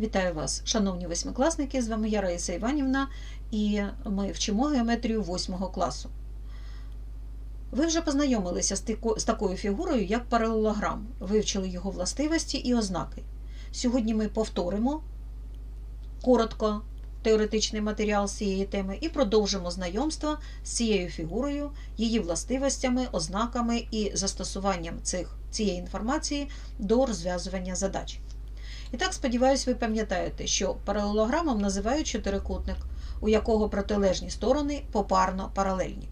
Вітаю вас, шановні восьмикласники! З вами я Раїса Іванівна, і ми вчимо геометрію 8 класу. Ви вже познайомилися з такою фігурою, як паралелограм, вивчили його властивості і ознаки. Сьогодні ми повторимо коротко теоретичний матеріал з цієї теми і продовжимо знайомство з цією фігурою, її властивостями, ознаками і застосуванням цих, цієї інформації до розв'язування задач. І так, сподіваюсь, ви пам'ятаєте, що паралелограмом називають чотирикутник, у якого протилежні сторони попарно паралельні.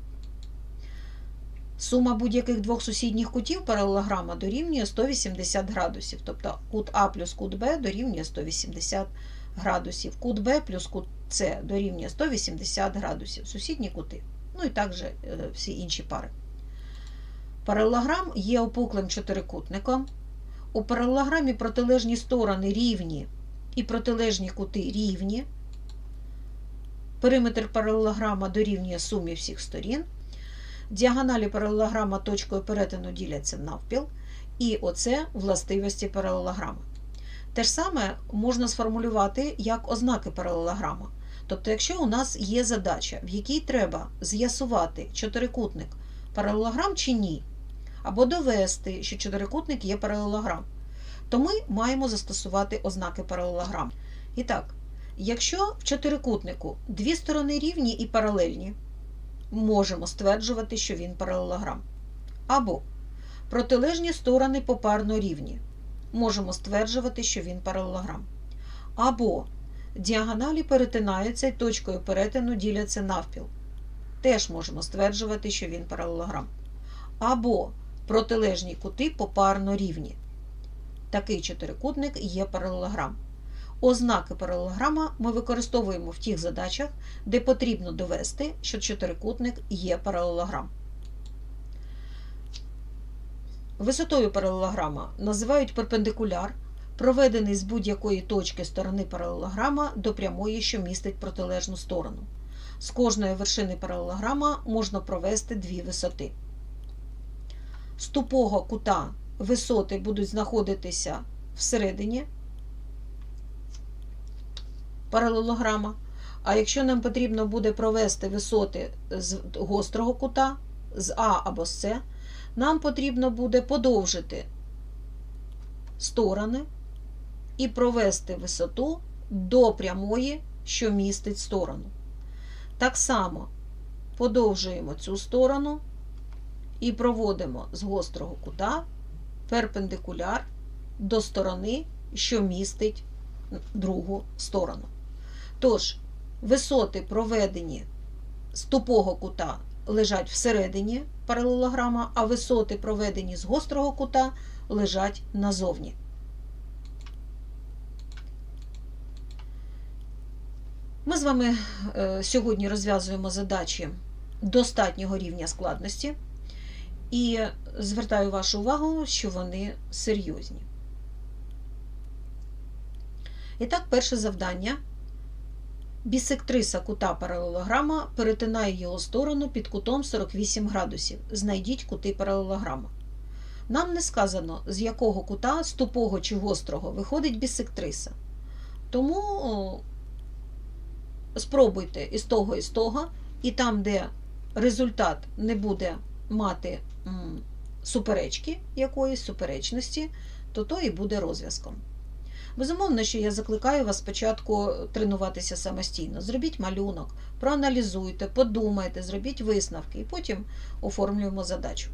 Сума будь-яких двох сусідніх кутів паралелограма дорівнює 180 градусів, тобто кут А плюс кут Б дорівнює 180 градусів, кут Б плюс кут С дорівнює 180 градусів, сусідні кути, ну і також е, всі інші пари. Паралелограм є опуклим чотирикутником. У паралелограмі протилежні сторони рівні і протилежні кути рівні. Периметр паралелограма дорівнює сумі всіх сторін. Діагоналі паралелограма точкою перетину діляться навпіл. І оце властивості паралелограма. Те ж саме можна сформулювати як ознаки паралелограма. Тобто, якщо у нас є задача, в якій треба з'ясувати чотирикутник паралелограм чи ні, або довести, що чотирикутник є паралелограм, то ми маємо застосувати ознаки паралелограм. І так, якщо в чотирикутнику дві сторони рівні і паралельні, можемо стверджувати, що він паралелограм. Або протилежні сторони попарно рівні, можемо стверджувати, що він паралелограм. Або діагоналі перетинаються і точкою перетину діляться навпіл. Теж можемо стверджувати, що він паралелограм. Або протилежні кути попарно рівні. Такий чотирикутник є паралелограм. Ознаки паралелограма ми використовуємо в тих задачах, де потрібно довести, що чотирикутник є паралелограм. Висотою паралелограма називають перпендикуляр, проведений з будь-якої точки сторони паралелограма до прямої, що містить протилежну сторону. З кожної вершини паралелограма можна провести дві висоти. З тупого кута висоти будуть знаходитися всередині паралелограма. А якщо нам потрібно буде провести висоти з гострого кута, з А або з С, нам потрібно буде подовжити сторони і провести висоту до прямої, що містить сторону. Так само подовжуємо цю сторону і проводимо з гострого кута перпендикуляр до сторони, що містить другу сторону. Тож, висоти, проведені з тупого кута, лежать всередині паралелограма, а висоти, проведені з гострого кута, лежать назовні. Ми з вами е, сьогодні розв'язуємо задачі достатнього рівня складності. І звертаю вашу увагу, що вони серйозні. І так, перше завдання. Бісектриса кута паралелограма перетинає його сторону під кутом 48 градусів. Знайдіть кути паралелограма. Нам не сказано, з якого кута, з тупого чи гострого, виходить бісектриса. Тому спробуйте із того, і з того, і там, де результат не буде мати суперечки якоїсь суперечності, то то і буде розв'язком. Безумовно, що я закликаю вас спочатку тренуватися самостійно. Зробіть малюнок, проаналізуйте, подумайте, зробіть висновки і потім оформлюємо задачу.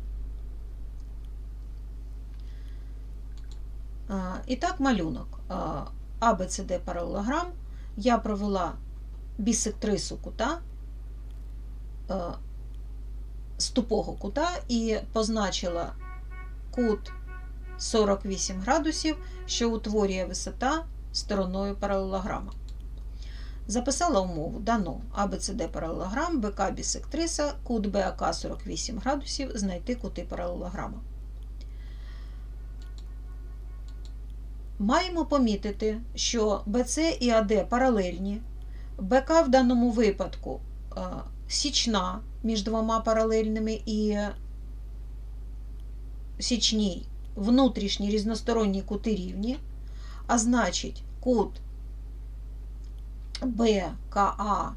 І так, малюнок. ABCD паралелограм. Я провела бісектрису кута з тупого кута і позначила кут 48 градусів, що утворює висота стороною паралелограма. Записала умову дано ABCD паралелограм, БК бісектриса, кут БАК 48 градусів, знайти кути паралелограма. Маємо помітити, що BC і AD паралельні, БК в даному випадку е, січна між двома паралельними і січній внутрішні різносторонні кути рівні, а значить, кут БКА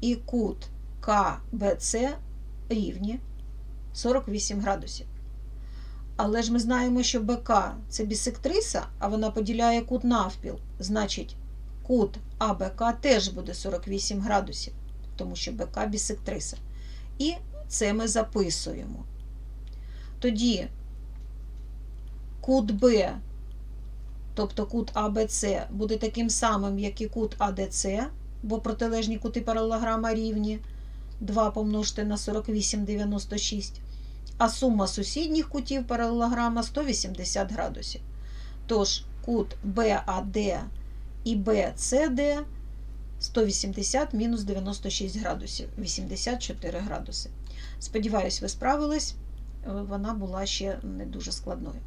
і кут КБЦ рівні 48 градусів. Але ж ми знаємо, що БК це бісектриса, а вона поділяє кут навпіл. Значить, кут АБК теж буде 48 градусів, тому що БК бісектриса. І це ми записуємо. Тоді кут Б, тобто кут АБЦ, буде таким самим, як і кут АДЦ, бо протилежні кути паралелограма рівні 2 помножити на 48,96. А сума сусідніх кутів паралелограма 180 градусів. Тож кут БАД і БЦД 180 мінус 96 градусів, 84 градуси. Сподіваюсь, ви справились, Е, вона була ще не дуже складною.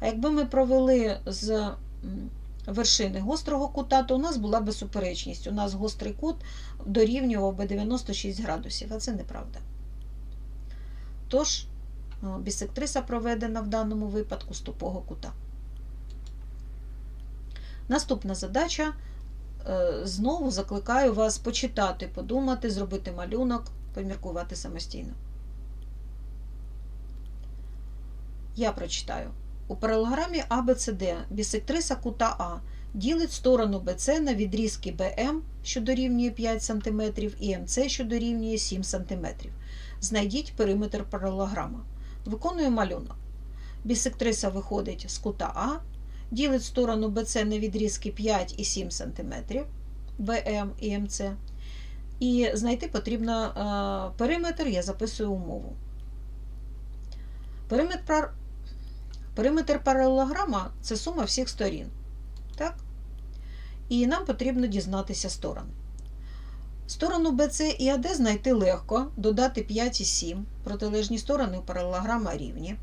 А якби ми провели з вершини гострого кута, то у нас була би суперечність. У нас гострий кут дорівнював би 96 градусів, а це неправда. Тож, е, бісектриса проведена в даному випадку з тупого кута. Наступна задача. Е, Знову закликаю вас почитати, подумати, зробити малюнок, поміркувати самостійно. Я прочитаю. У паралелограмі ABCD бісектриса кута А ділить сторону BC на відрізки BM, що дорівнює 5 см, і MC, що дорівнює 7 см. Знайдіть периметр паралелограма. Виконую малюнок. Бісектриса виходить з кута А, ділить сторону BC на відрізки 5 і 7 см, BM і MC. І знайти потрібно е, периметр, я записую умову. Периметр, периметр паралелограма це сума всіх сторін. Так? І нам потрібно дізнатися сторони. Сторону BC і AD знайти легко, додати 5 і 7, протилежні сторони у паралелограма рівні.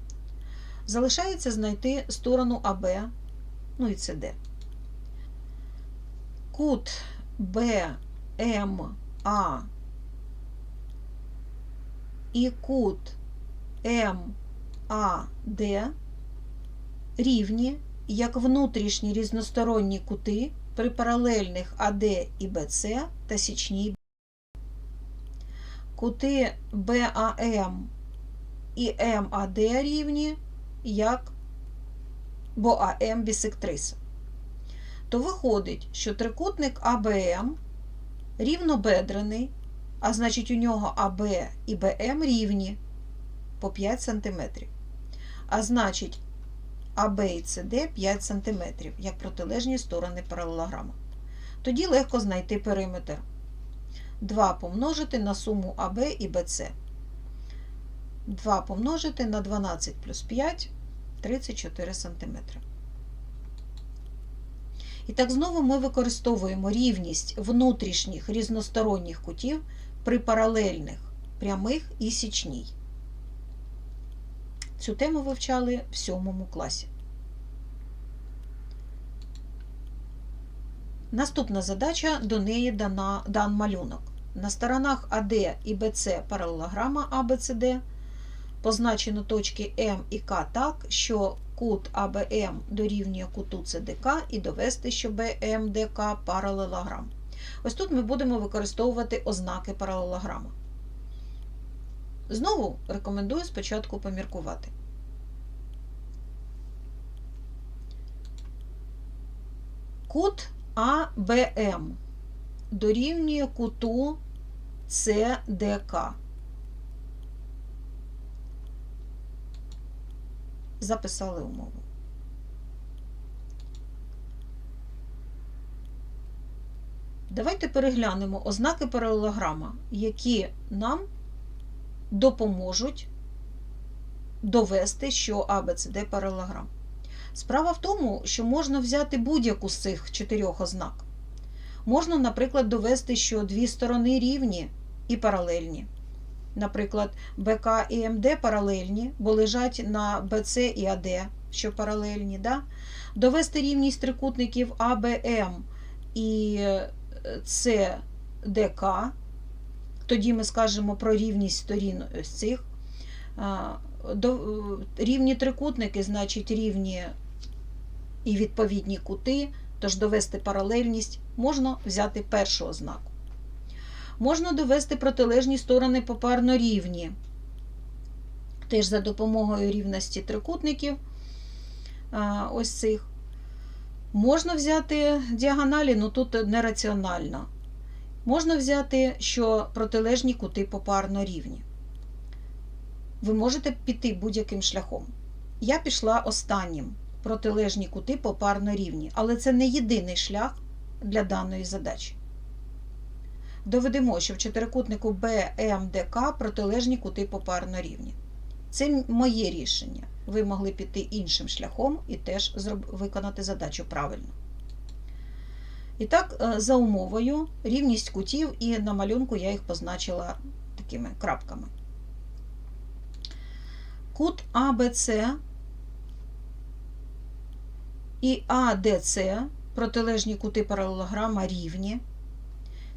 Залишається знайти сторону АБ, ну і CD. Кут BMA і кут MAD рівні як внутрішні різносторонні кути при паралельних АД і БЦ та січній. Кути БАМ і МАД рівні як бо АМ бісектриса. То виходить, що трикутник АБМ рівнобедрений, а значить у нього АБ і БМ рівні по 5 см. А значить, АБ і СД 5 см, як протилежні сторони паралелограма. Тоді легко знайти периметр. 2 помножити на суму АБ і БЦ. 2 помножити на 12 плюс 5 34 см. І так знову ми використовуємо рівність внутрішніх різносторонніх кутів при паралельних прямих і січній. Цю тему вивчали в сьомому класі. Наступна задача до неї дана, дан малюнок. На сторонах АД і БЦ паралелограма ABCD позначено точки М і К так, що кут АБМ дорівнює куту ЦДК і довести, що БМДК паралелограм. Ось тут ми будемо використовувати ознаки паралелограма. Знову рекомендую спочатку поміркувати. Кут АБМ дорівнює куту ЦДК. Записали умову. Давайте переглянемо ознаки паралелограма, які нам допоможуть довести, що ABCD паралелограм. Справа в тому, що можна взяти будь-яку з цих чотирьох ознак. Можна, наприклад, довести, що дві сторони рівні і паралельні. Наприклад, БК і МД паралельні, бо лежать на БЦ і АД, що паралельні. Да? Довести рівність трикутників АБМ і СДК. Тоді ми скажемо про рівність сторін ось цих. Рівні трикутники, значить рівні і відповідні кути Тож довести паралельність можна взяти першу ознаку. Можна довести протилежні сторони попарно рівні. Теж за допомогою рівності трикутників ось цих. Можна взяти діагоналі, ну тут нераціонально. Можна взяти, що протилежні кути попарно рівні. Ви можете піти будь-яким шляхом. Я пішла останнім. Протилежні кути попарно рівні, але це не єдиний шлях для даної задачі. Доведемо, що в чотирикутнику BMDK протилежні кути попарно рівні. Це моє рішення. Ви могли піти іншим шляхом і теж виконати задачу правильно. І так, е, за умовою, рівність кутів, і на малюнку я їх позначила такими крапками. Кут АБЦ і АДЦ, протилежні кути паралелограма рівні.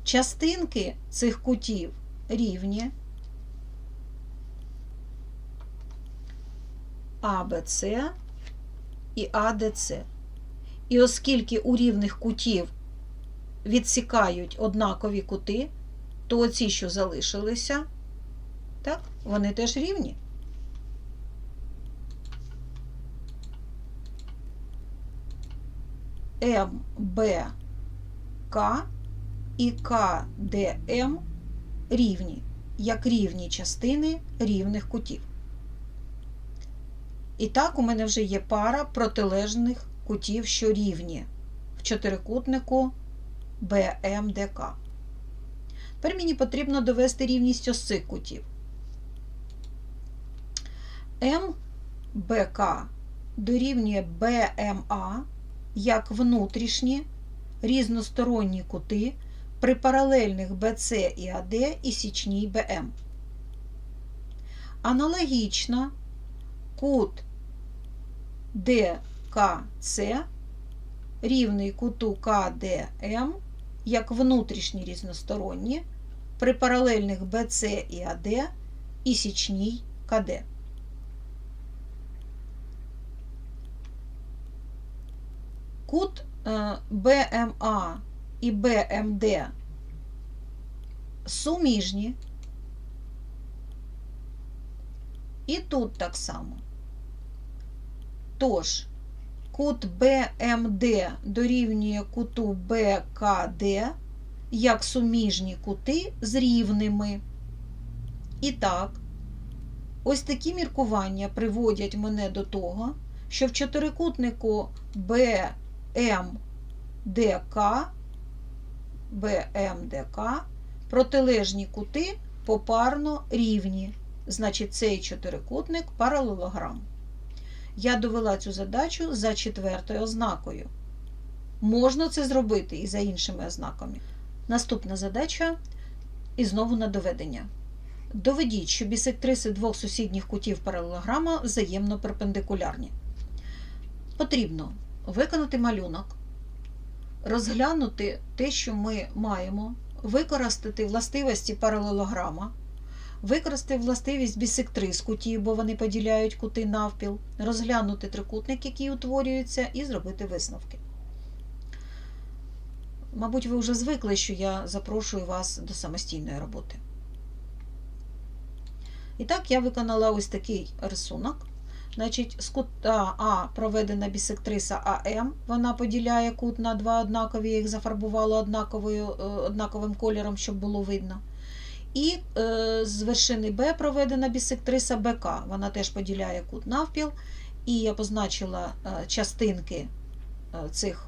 Частинки цих кутів рівні. АБЦ і АДЦ. І оскільки у рівних кутів відсікають однакові кути, то оці, що залишилися, так, вони теж рівні. МБК і КДМ рівні, як рівні частини рівних кутів. І так, у мене вже є пара протилежних кутів, що рівні в чотирикутнику БМДК. Тепер мені потрібно довести рівність ось цих кутів. МБК дорівнює БМА як внутрішні різносторонні кути при паралельних БЦ і АД і січній БМ. Аналогічно кут ДКЦ рівний куту КДМ як внутрішні різносторонні при паралельних БЦ і АД і січній КД. Кут БМА і БМД суміжні. І тут так само. Тож, кут БМД дорівнює куту БКД як суміжні кути з рівними. І так, ось такі міркування приводять мене до того, що в чотирикутнику БМДК, БМДК протилежні кути попарно рівні. Значить, цей чотирикутник паралелограм. Я довела цю задачу за четвертою ознакою. Можна це зробити і за іншими ознаками. Наступна задача і знову на доведення. Доведіть, що бісектриси двох сусідніх кутів паралелограма взаємно перпендикулярні. Потрібно виконати малюнок, розглянути те, що ми маємо, використати властивості паралелограма, використати властивість бісектрис кутів, бо вони поділяють кути навпіл, розглянути трикутник, який утворюється, і зробити висновки. Мабуть, ви вже звикли, що я запрошую вас до самостійної роботи. І так, я виконала ось такий рисунок. Значить, з кута А проведена бісектриса АМ, вона поділяє кут на два однакові, їх зафарбувала однаковою, однаковим кольором, щоб було видно. І е, з вершини Б проведена бісектриса БК, вона теж поділяє кут навпіл. І я позначила е, частинки е, цих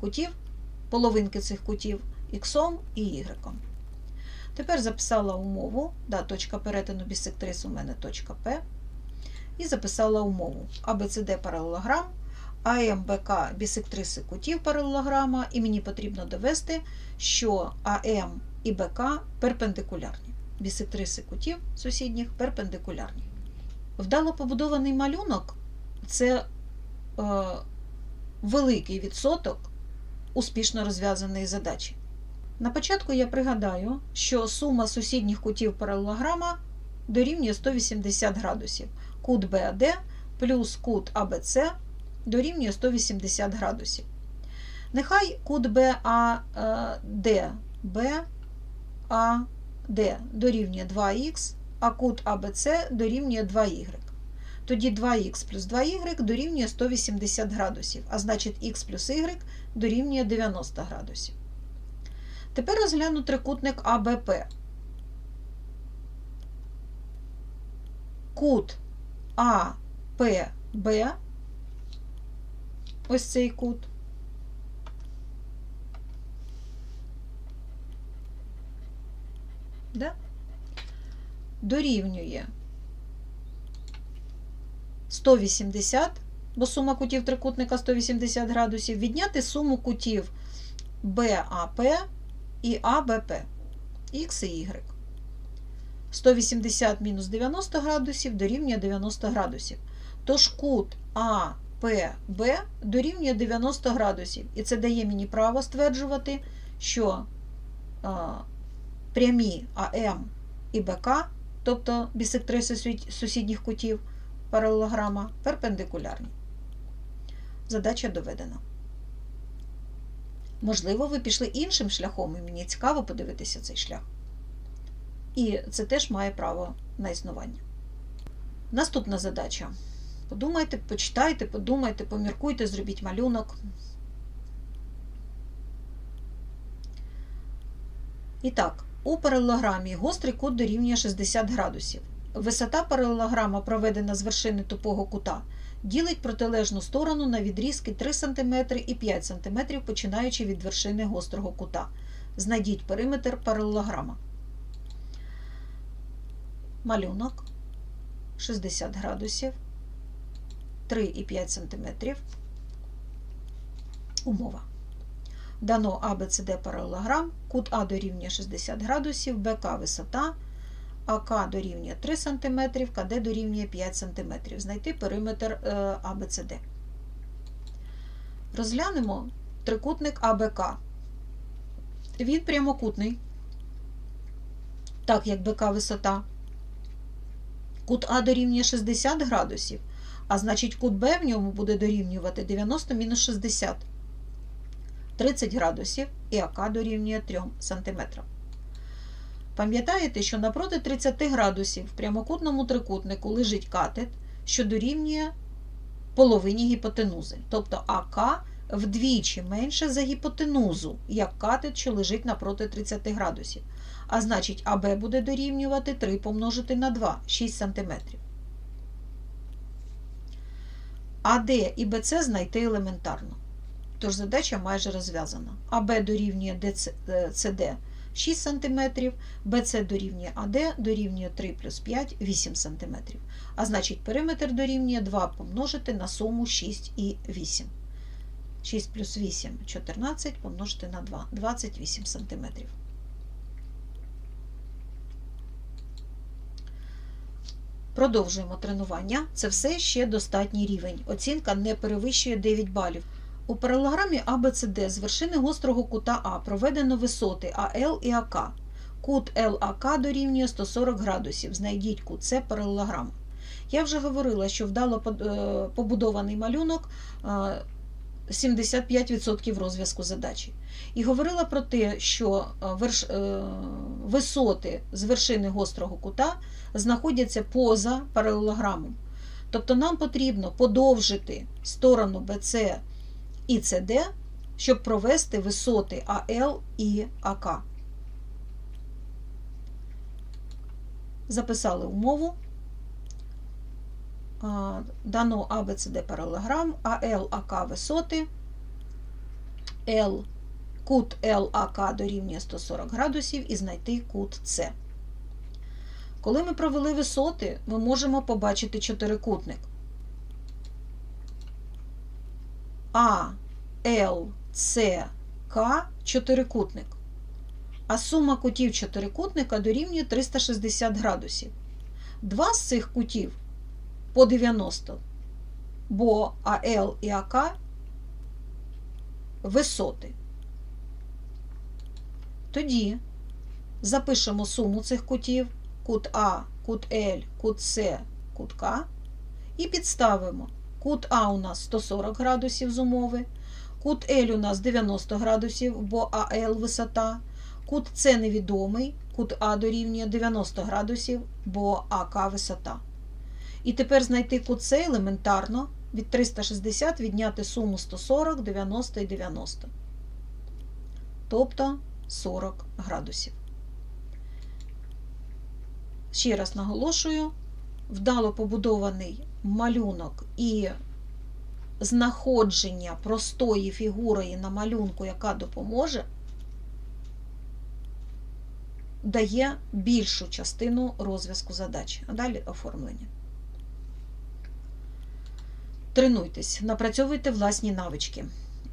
кутів, половинки цих кутів Х і Y. Тепер записала умову, да, точка перетину бісектрис у мене точка П. І записала умову. АБЦД паралелограм, АМБК бісектриси кутів паралелограма, і мені потрібно довести, що АМ і БК перпендикулярні. Бісектриси кутів сусідніх перпендикулярні. Вдало побудований малюнок це е, великий відсоток успішно розв'язаної задачі. На початку я пригадаю, що сума сусідніх кутів паралелограма дорівнює 180 градусів. Кут БАД плюс кут АБЦ дорівнює 180 градусів. Нехай кут БАД БАД дорівнює 2х, а кут АБЦ дорівнює 2y. Тоді 2х плюс 2y дорівнює 180 градусів, а значить х плюс y дорівнює 90 градусів. Тепер розгляну трикутник АБП. Кут АПБ, ось цей кут, да? дорівнює 180, бо сума кутів трикутника 180 градусів, відняти суму кутів БАП і АБП, Х і Y. 180 мінус 90 градусів дорівнює 90 градусів. Тож кут АПБ дорівнює 90 градусів. І це дає мені право стверджувати, що прямі АМ і БК, тобто бісектриси сусідніх кутів паралелограма, перпендикулярні. Задача доведена. Можливо, ви пішли іншим шляхом, і мені цікаво подивитися цей шлях. І це теж має право на існування. Наступна задача. Подумайте, почитайте, подумайте, поміркуйте, зробіть малюнок. І так, у паралелограмі гострий кут дорівнює 60 градусів. Висота паралелограма, проведена з вершини тупого кута, ділить протилежну сторону на відрізки 3 см і 5 см, починаючи від вершини гострого кута. Знайдіть периметр паралелограма. Малюнок 60 градусів, 3,5 см. Умова. Дано ABCD паралелограм, кут А дорівнює 60 градусів, БК висота, АК дорівнює 3 см, КД дорівнює 5 см. Знайти периметр е, ABCD. Розглянемо трикутник АБК. Він прямокутний, так як БК висота. Кут А дорівнює 60 градусів, а значить кут Б в ньому буде дорівнювати 90 мінус 60. 30 градусів і АК дорівнює 3 см. Пам'ятаєте, що напроти 30 градусів в прямокутному трикутнику лежить катет, що дорівнює половині гіпотенузи. Тобто АК вдвічі менше за гіпотенузу, як катет, що лежить напроти 30 градусів. А значить, АБ буде дорівнювати 3 помножити на 2, 6 см. АД і БЦ знайти елементарно. Тож задача майже розв'язана. АБ дорівнює СД 6 см, БЦ дорівнює АД дорівнює 3 плюс 5 8 см. А значить, периметр дорівнює 2 помножити на суму 6 і 8. 6 плюс 8 14 помножити на 2 28 см. Продовжуємо тренування. Це все ще достатній рівень. Оцінка не перевищує 9 балів. У паралелограмі ABCD з вершини гострого кута А проведено висоти АЛ і АК. Кут ЛАК дорівнює 140 градусів. Знайдіть кут С паралелограма. Я вже говорила, що вдало е, побудований малюнок 75% розв'язку задачі. І говорила про те, що верш... висоти з вершини гострого кута знаходяться поза паралелограмом. Тобто нам потрібно подовжити сторону BC і CD, щоб провести висоти АЛ і АК. Записали умову. Дано ABCD паралелограм, АЛ АК висоти, L, кут ЛАК дорівнює 140 градусів і знайти кут С. Коли ми провели висоти, ми можемо побачити чотирикутник. А, Л, С, К чотирикутник. А сума кутів чотирикутника дорівнює 360 градусів. Два з цих кутів по 90, бо АЛ і АК висоти. Тоді запишемо суму цих кутів, кут А, кут Л, кут С, кут К, і підставимо. Кут А у нас 140 градусів з умови, Кут L у нас 90 градусів, бо АЛ висота. Кут С невідомий, кут А дорівнює 90 градусів, бо АК висота. І тепер знайти кут С елементарно від 360 відняти суму 140, 90 і 90. Тобто 40 градусів. Ще раз наголошую, вдало побудований малюнок і знаходження простої фігури на малюнку, яка допоможе, дає більшу частину розв'язку задачі. А далі оформлення. Тренуйтесь, напрацьовуйте власні навички.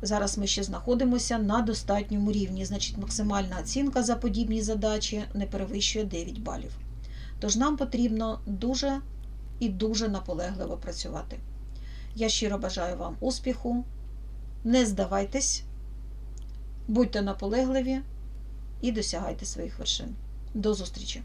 Зараз ми ще знаходимося на достатньому рівні, значить максимальна оцінка за подібні задачі не перевищує 9 балів. Тож нам потрібно дуже і дуже наполегливо працювати. Я щиро бажаю вам успіху. Не здавайтесь, будьте наполегливі і досягайте своїх вершин. До зустрічі!